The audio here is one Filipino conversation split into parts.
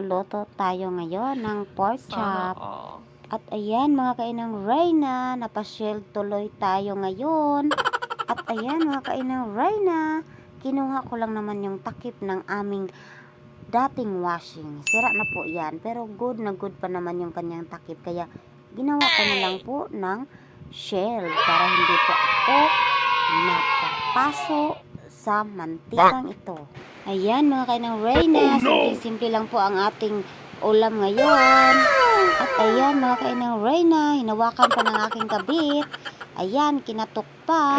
magluluto tayo ngayon ng pork chop. Sana all. At ayan mga kainang Reyna, napasyel tuloy tayo ngayon. At ayan mga kainang Reyna, kinuha ko lang naman yung takip ng aming dating washing. Sira na po yan, pero good na good pa naman yung kanyang takip. Kaya ginawa ko na lang po ng shell para hindi po ako napapaso sa mantikang ito. Ayan mga kainang Reyna, simple-simple lang po ang ating ulam ngayon. At ayan mga kainang Reyna, hinawakan pa ng aking kabit. Ayan, kinatok pa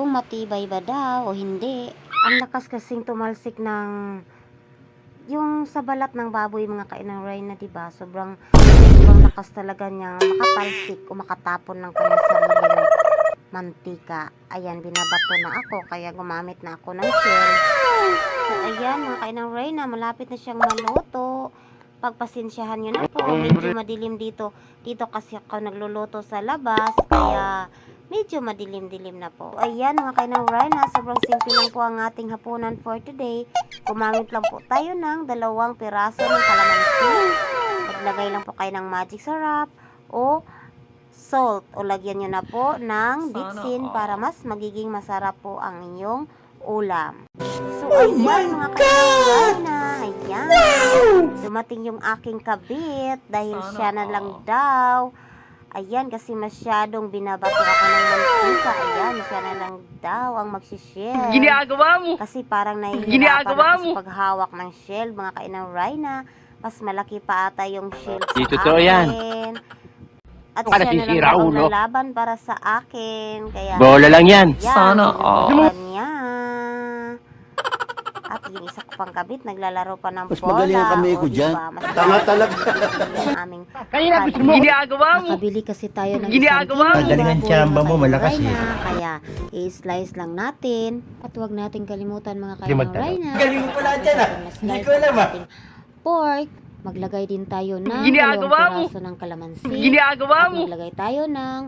kung matibay ba daw o hindi. Ang lakas kasing tumalsik ng yung sa balat ng baboy mga kainang Reyna, di ba? Sobrang sobrang lakas talaga niyang makatalsik o makatapon ng kanyang sariling mantika. Ayan, binabato na ako kaya gumamit na ako ng shell. So, ayan, mga kainang Reyna, malapit na siyang maluto. Pagpasensyahan nyo na po, medyo madilim dito. Dito kasi ako nagluluto sa labas, kaya medyo madilim-dilim na po. Ayan, mga kainang Reyna, sobrang simple lang po ang ating hapunan for today. Gumamit lang po tayo ng dalawang piraso ng kalamansi. Maglagay lang po kayo ng magic syrup o salt o lagyan nyo na po ng bitsin para mas magiging masarap po ang inyong ulam. So, ayan mga kaibigan na, ayan. Dumating yung aking kabit dahil Sana siya na all. lang daw. Ayan, kasi masyadong binabato ako ng mantika. Ayan, siya na lang daw ang magsishare. Ginagawa mo. Kasi parang nahihirapan ako sa paghawak ng shell, mga kainang Rhina. Mas malaki pa ata yung shell sa Di totoo yan. At ka siya na lang nasisira, daw ang ulo? lalaban para sa akin. Kaya, Bola lang yan. yan, Sana all. sinubukan niya. At yung isa ko pang kabit, naglalaro pa ng Mas bola. magaling ang kamay O, ko di dyan. Mas Tanga talaga. yung aming Kanina gusto mo. Ginagawa mo. Nakabili kasi tayo ng Ginagawa isang mo. kilo Magaling ang tsamba mo, malakas eh. Kaya, i-slice lang natin. At huwag natin kalimutan mga magtanong. Rhina. Galing mo pala dyan, ah. Hindi ko alam, ang ah. Pork. Maglagay din tayo ng Ginagawa dalawang mo. piraso ng kalamansi. Ginagawa At mo. maglagay tayo ng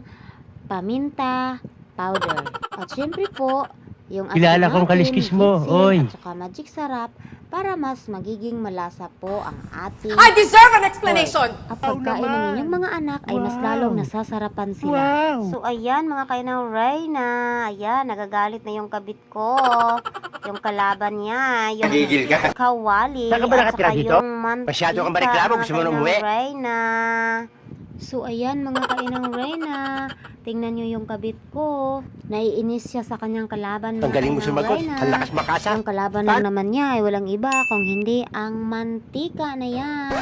paminta powder. At syempre po, yung asin Kilala kong kaliskis mo, oy. At saka magic sarap para mas magiging malasa po ang ating I deserve an explanation. at pagkain ng inyong mga anak ay mas lalong nasasarapan sila. So, ayan mga kainang Reyna. Ayan, nagagalit na yung kabit ko. Yung kalaban niya. Yung Nagigil ka. kawali. Saan ka ba at nakatira saka dito? yung mantika. Masyado kang mareklamo, gusto mo nang kainang umuwi? Reyna. So, ayan mga kainang Reyna. Tingnan nyo yung kabit ko. Naiinis siya sa kanyang kalaban. Ang mga galing mo kainang sumagot. Reyna. Ang lakas makasa. Ang kalaban lang naman niya ay walang iba kung hindi ang mantika na yan.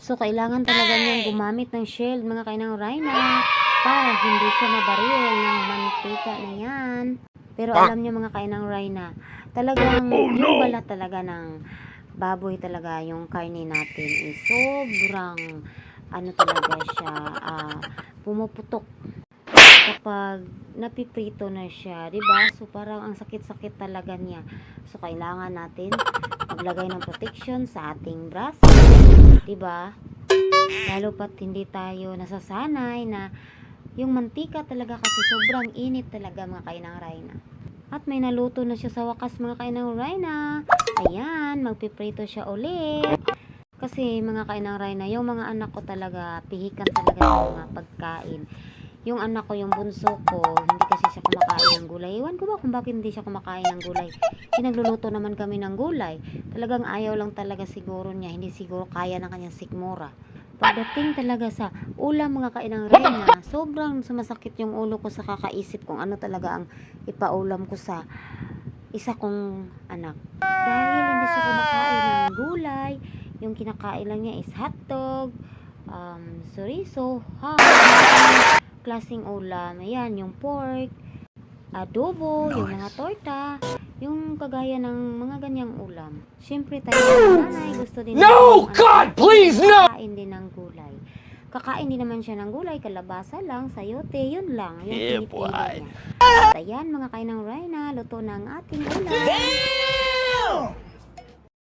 So, kailangan talaga niyang gumamit ng shield mga kainang Rhina para hindi siya mabaril ng mantika na yan. Pero alam niyo mga kainang Rhina, talagang yung balat talaga ng baboy talaga yung karne natin is sobrang ano talaga siya, ah, pumuputok kapag napiprito na siya, 'di ba? So parang ang sakit-sakit talaga niya. So kailangan natin maglagay ng protection sa ating braso, 'di ba? Lalo pat hindi tayo nasasanay na yung mantika talaga kasi sobrang init talaga mga kainang Rhina. At may naluto na siya sa wakas mga kainang Rhina. Ayan, magpiprito siya ulit. Kasi mga kainang Rhina, yung mga anak ko talaga, pihikan talaga sa mga pagkain. Yung anak ko, yung bunso ko, hindi kasi siya kumakain ng gulay. Iwan ko ba kung bakit hindi siya kumakain ng gulay. Pinagluluto naman kami ng gulay. Talagang ayaw lang talaga siguro niya. Hindi siguro kaya ng kanyang sikmura. Pagdating talaga sa ulam mga kainang reyna, sobrang sumasakit yung ulo ko sa kakaisip kung ano talaga ang ipaulam ko sa isa kong anak. Dahil hindi siya kumakain ng gulay, yung kinakain lang niya is hotdog, um, chorizo, ham, klaseng ulam. Ayan, yung pork, adobo, yung mga torta, kagaya ng mga ganyang ulam. Siyempre tayo nanay gusto din no, God, please, no! Kakain din ng gulay. Kakain din naman siya ng gulay, kalabasa lang, sayote, yun lang. Yung Yeah, boy. niya. At ayan, mga kainang Rhina, luto na ang ating ulam.